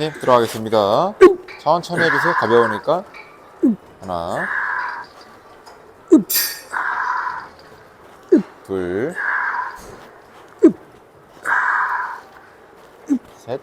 네, 들어가겠습니다. 천천히 해주세요. 가벼우니까. 하나. 둘. 셋.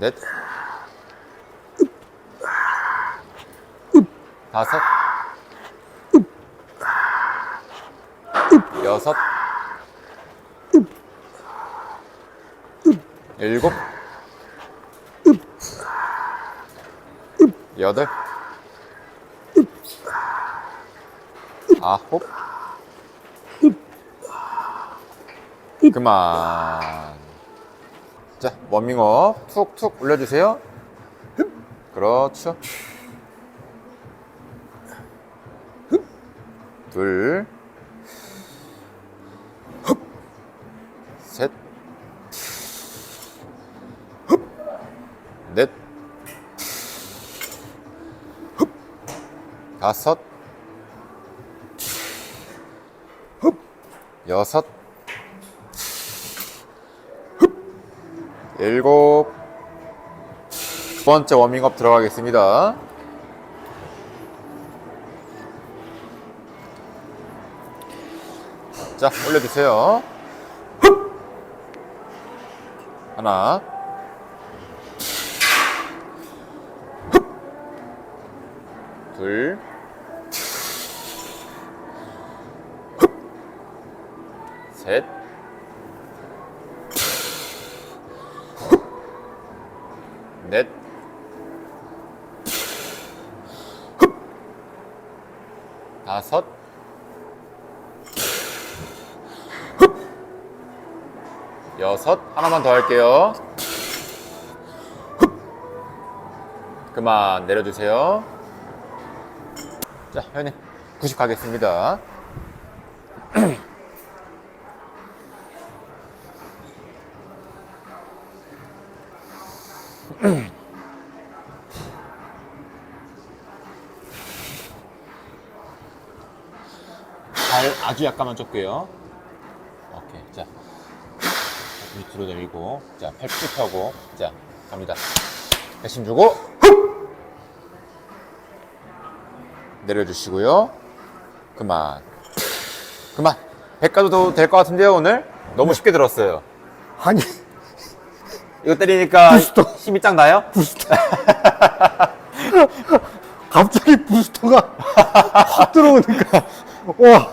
넷. 다섯. 여섯. 일곱, 여덟, 아홉, 그만. 자, 워밍업 툭툭 올려주세요. 그렇죠. 둘, 셋, 넷, 다섯, 여섯, 일곱, 두 번째 워밍업 들어가겠습니다. 자, 올려주세요. 하나, 둘, 셋, 넷, 다섯, 여섯, 하나만 더 할게요. 그만 내려주세요. 자, 회원님 90 가겠습니다. 발 아주 약간만 좁게요. 오케이, 자 밑으로 내리고, 자 팔 쭉 펴고, 자 갑니다. 배심 주고, 내려주시고요. 그만. 그만. 100 가도 될 것 같은데요, 오늘? 너무 쉽게 들었어요. 아니 이거 때리니까 부스터. 힘이 짱 나요? 갑자기 부스터가 확 들어오니까 와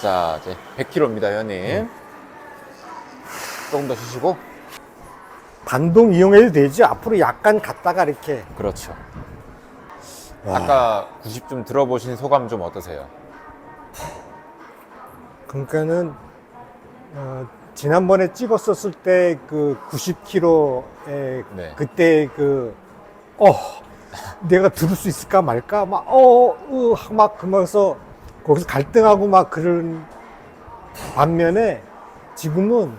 자, 이제 100kg입니다, 회원님. 조금 더 쉬시고. 반동 이용해도 되지 앞으로 약간 갔다가 이렇게 그렇죠. 와. 아까 90좀 들어보신 소감 좀 어떠세요? 그러니까는 어, 지난번에 찍었었을 때 그 90kg의 네. 그때 그 어, 내가 들을 수 있을까 말까 막어막 그러면서 거기서 갈등하고 막 그런 반면에 지금은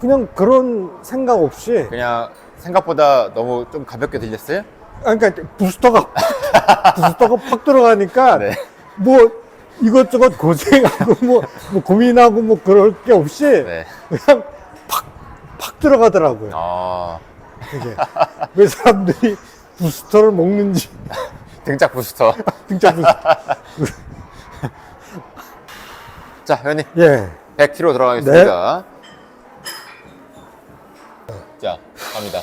그냥 그런 생각 없이 그냥 생각보다 너무 좀 가볍게 들렸어요? 아, 그러니까 부스터가 부스터가 팍 들어가니까 네. 뭐 이것저것 고생하고 뭐, 뭐 고민하고 뭐 그럴 게 없이 네. 그냥 팍, 팍 들어가더라고요. 어, 이게 왜 사람들이 부스터를 먹는지 등짝 부스터. 진짜 부스터. 자, 회원님. 예. 100kg 들어가겠습니다. 자, 갑니다.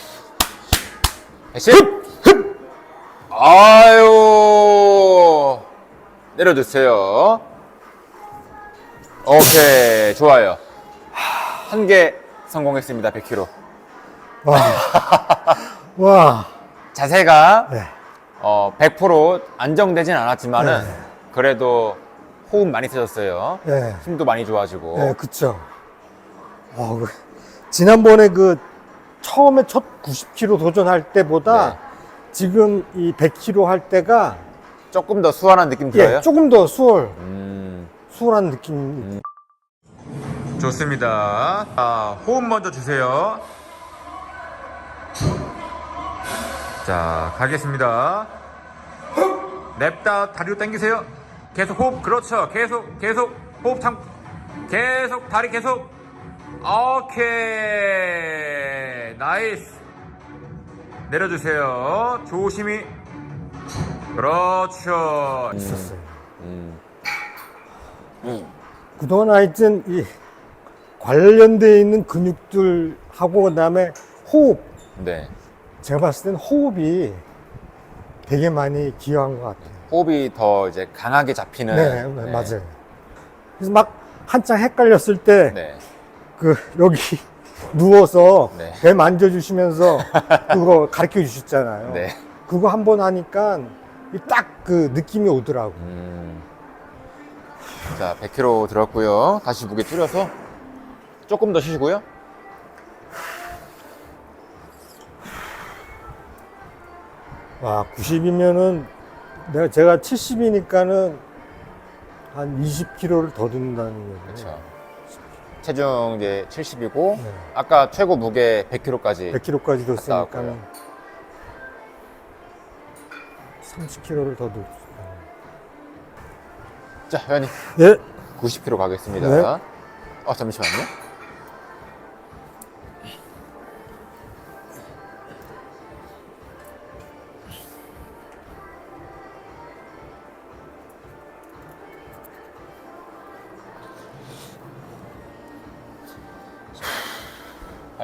110! 아유, 내려주세요. 오케이, 좋아요. 한 개 성공했습니다, 100kg. 와. 와. 자세가 네. 어, 100% 안정되진 않았지만은 네. 그래도 호흡 많이 세졌어요. 예. 힘도 많이 좋아지고. 예, 그쵸. 어, 그, 지난번에 그 처음에 첫 90kg 도전할 때보다 네. 지금 이 100kg 할 때가 조금 더 수월한 느낌 들어요? 예, 조금 더 수월, 음, 수월한 느낌. 좋습니다. 자, 호흡 먼저 주세요. 자, 가겠습니다. 냅다 다리로 당기세요. 계속 호흡, 그렇죠. 계속, 계속, 호흡 참, 계속, 다리 계속. 오케이. 나이스. 내려주세요. 조심히. 그렇죠. 있었어요. 음. 그동안 하여튼 이 관련되어 있는 근육들하고 그다음에 호흡 네. 제가 봤을 땐 호흡이 되게 많이 기여한 것 같아요. 호흡이 더 이제 강하게 잡히는. 네, 네, 맞아요. 그래서 막 한창 헷갈렸을 때 네. 그 여기 누워서 네. 배 만져주시면서 그거 가르쳐 주셨잖아요. 네. 그거 한 번 하니까 딱 그 느낌이 오더라고. 음. 자, 100kg 들었고요. 다시 무게 줄여서 조금 더 쉬시고요. 와, 90이면은 내가 제가 70이니까는 한 20kg를 더 든다는 거예요. 그렇죠. 체중 이제 70이고 네. 아까 최고 무게 100kg까지 100kg까지 뒀으니까 왔고요. 30kg를 더 뒀어요. 자, 회원님 예. 90kg 가겠습니다. 네. 아, 잠시만요.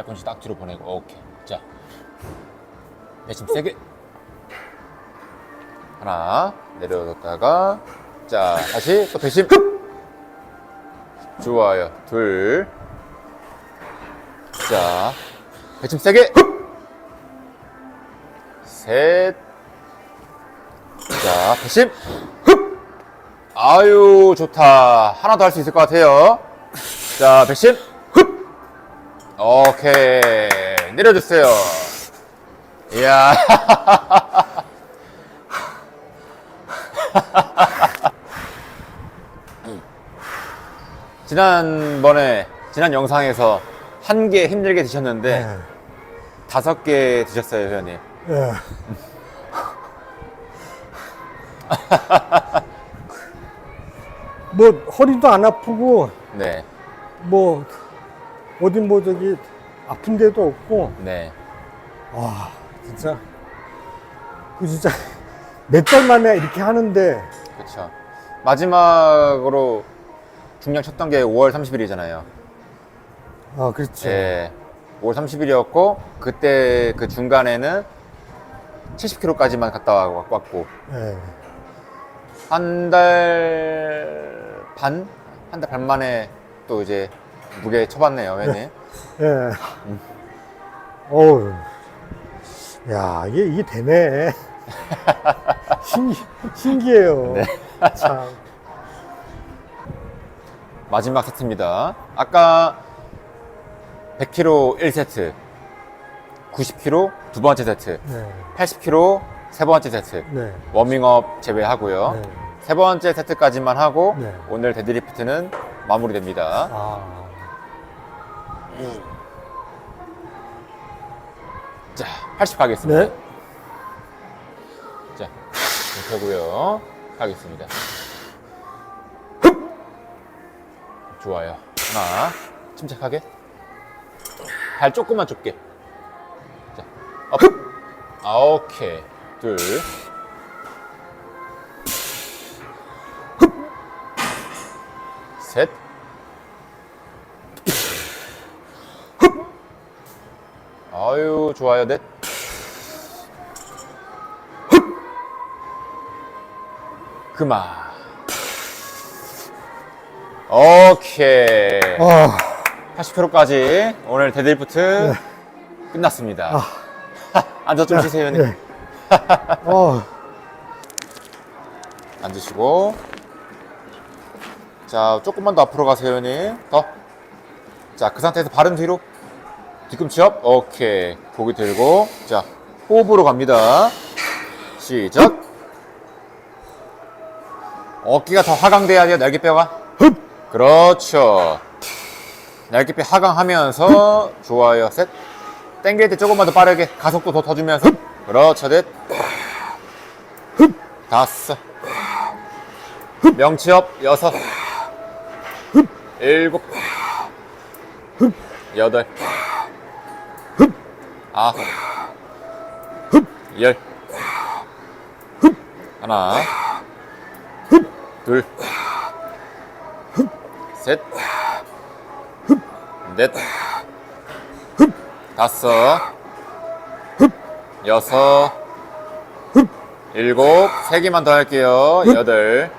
팔꿈치 딱 뒤로 보내고 오케이. 자. 배심 세게 하나 내려뒀다가 자 다시 또 배심. 좋아요. 둘자. 배심 세게 셋자 배심. 아유 좋다. 하나 더 할 수 있을 것 같아요. 자 배심 오케이. 내려주세요. 이야. 지난번에 지난 영상에서 한 개 힘들게 드셨는데 네. 다섯 개 드셨어요 회원님. 예. 뭐 허리도 안 아프고 네. 뭐 어디 뭐 저기 아픈 데도 없고 네. 와 진짜 그 진짜 몇 달 만에 이렇게 하는데 그렇죠. 마지막으로 중량 쳤던 게 5월 30일이잖아요. 아 그렇죠 예. 5월 30일이었고 그때 그 중간에는 70kg까지만 갔다 와- 왔고 예. 한 달 반? 한 달 반 만에 또 이제 무게 쳐봤네요, 회원님. 예. 어우 야 이게 이게 되네 신기 신기해요 네. 참 마지막 세트입니다. 아까 100kg 1세트, 90kg 두 번째 세트, 네. 80kg 세 번째 세트. 네. 워밍업 제외하고요. 네. 세 번째 세트까지만 하고 네. 오늘 데드리프트는 마무리됩니다. 아 자, 80 가겠습니다. 네. 자, 이렇게 하고요. 가겠습니다. 좋아요. 하나, 침착하게. 발 조금만 좁게. 자, 업. 아, 오케이. 둘. 좋아요. 넷. 그만. 오케이. 아, 80kg까지 오늘 데드리프트 끝났습니다. 앉아 좀 쉬세요, 형님. 네. 어, 앉으시고. 자, 조금만 더 앞으로 가세요, 형님. 더. 자, 그 상태에서 발은 뒤로. 뒤꿈치 업. 오케이. 고기 들고. 자, 호흡으로 갑니다. 시작. 어깨가 더 하강돼야 돼요, 날개뼈가. 그렇죠. 날개뼈 하강하면서 좋아요. 셋. 땡길 때 조금만 더 빠르게 가속도 더더 주면서. 그렇죠. 넷. 다섯. 명치 업 여섯. 일곱. 여덟, 아홉, 열, 하나, 둘, 셋, 넷, 다섯, 여섯, 일곱, 세 개만 더 할게요. 여덟,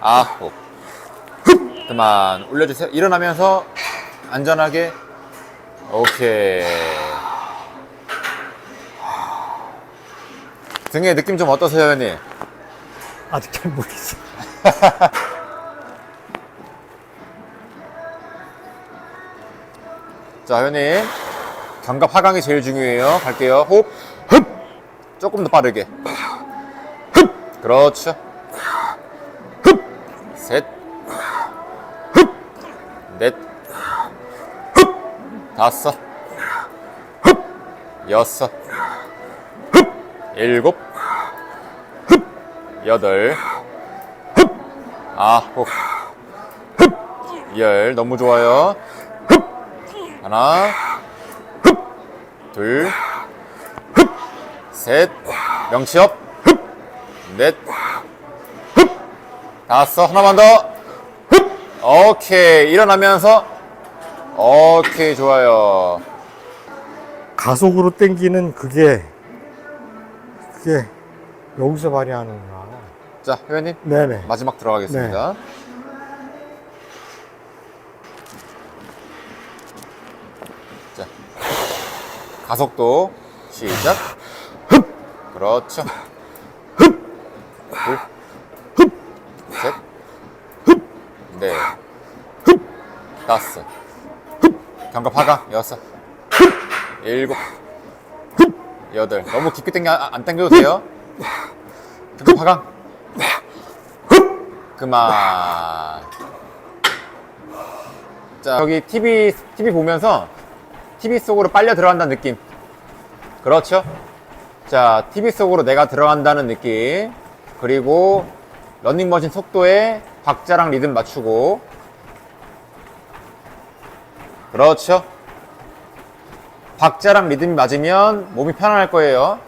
아홉. 그만. 올려주세요. 일어나면서 안전하게. 오케이. 등의 느낌 좀 어떠세요, 회원님? 아직 잘 모르겠어요. 자, 회원님. 견갑 하강이 제일 중요해요. 갈게요. 호흡. 흡. 조금 더 빠르게. 흡. 그렇죠. 다섯. 흡. 여섯. 흡. 일곱. 흡. 여덟. 흡. 아홉. 흡. 열. 너무 좋아요. 하나, 흡, 둘, 흡, 셋, 명치업, 흡, 넷, 흡, 다섯, 하나만 더, 흡, 오케이. 일어나면서, 오케이, 좋아요. 가속으로 당기는 그게 그게 여기서 발휘하는구나. 자, 회원님, 네네. 마지막 들어가겠습니다. 자, 가속도 시작. 흡, 그렇죠. 흡, 둘, 흡, 셋, 흡, 넷, 흡, 다섯, 흡, 견갑 하강 여섯, 흡, 일곱, 흡, 여덟. 너무 깊게 당겨 아, 안 당겨도 돼요. 견갑 하강. 그만. 자, 여기 TV, TV 보면서 TV 속으로 빨려 들어간다는 느낌. 그렇죠? 자, TV 속으로 내가 들어간다는 느낌. 그리고 런닝머신 속도에 박자랑 리듬 맞추고. 그렇죠? 박자랑 리듬이 맞으면 몸이 편안할 거예요.